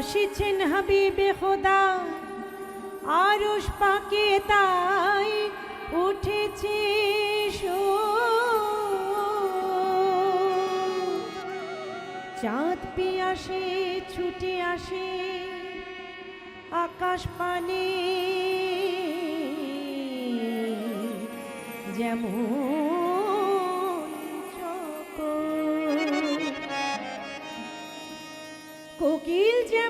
আসিছেন হাবিবে খোদা। আরশ পাকে তাই উঠেছে চাঁদ পিয়াসে, ছুটে আসে আকাশ পানি। যেমন কোকিল যেমন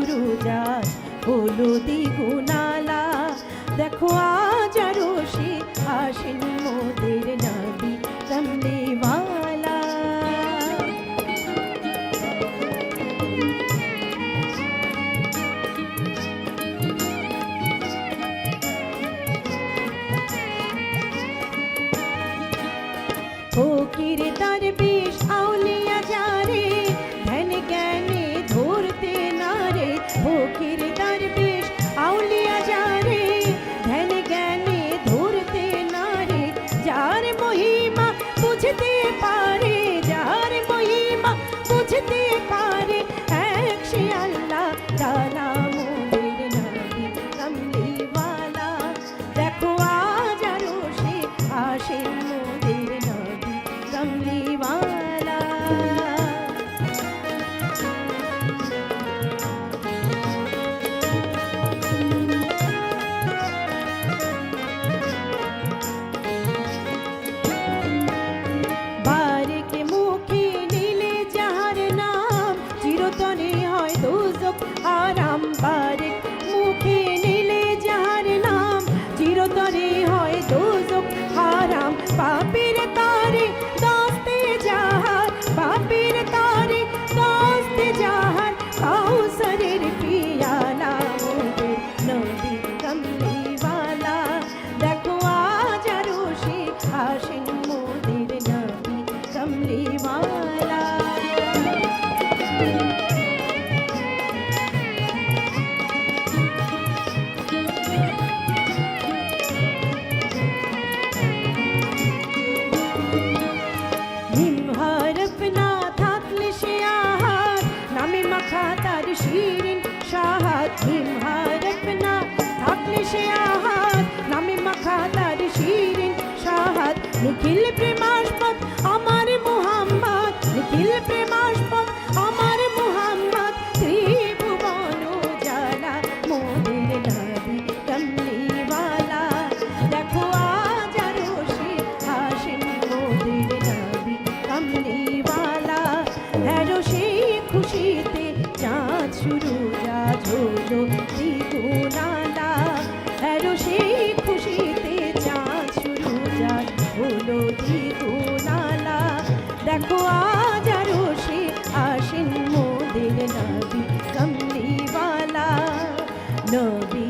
শুরু যায় হলুদি গুনালা দেখো আর নিখিল প্রেমাস্পদ, আমার মোহাম্মদ। নিখিল প্রেমাস্পদ, আমার মোহাম্মদ। ত্রিভুবন জানা মোদের নবী কমলিওয়ালা দেখো আজ রোশি, হাসিম মোদের নবী কমলিওয়ালা হ্যাঁ রোশি খুশিতে চাঁদ শুরু যা ঝোলো No, no.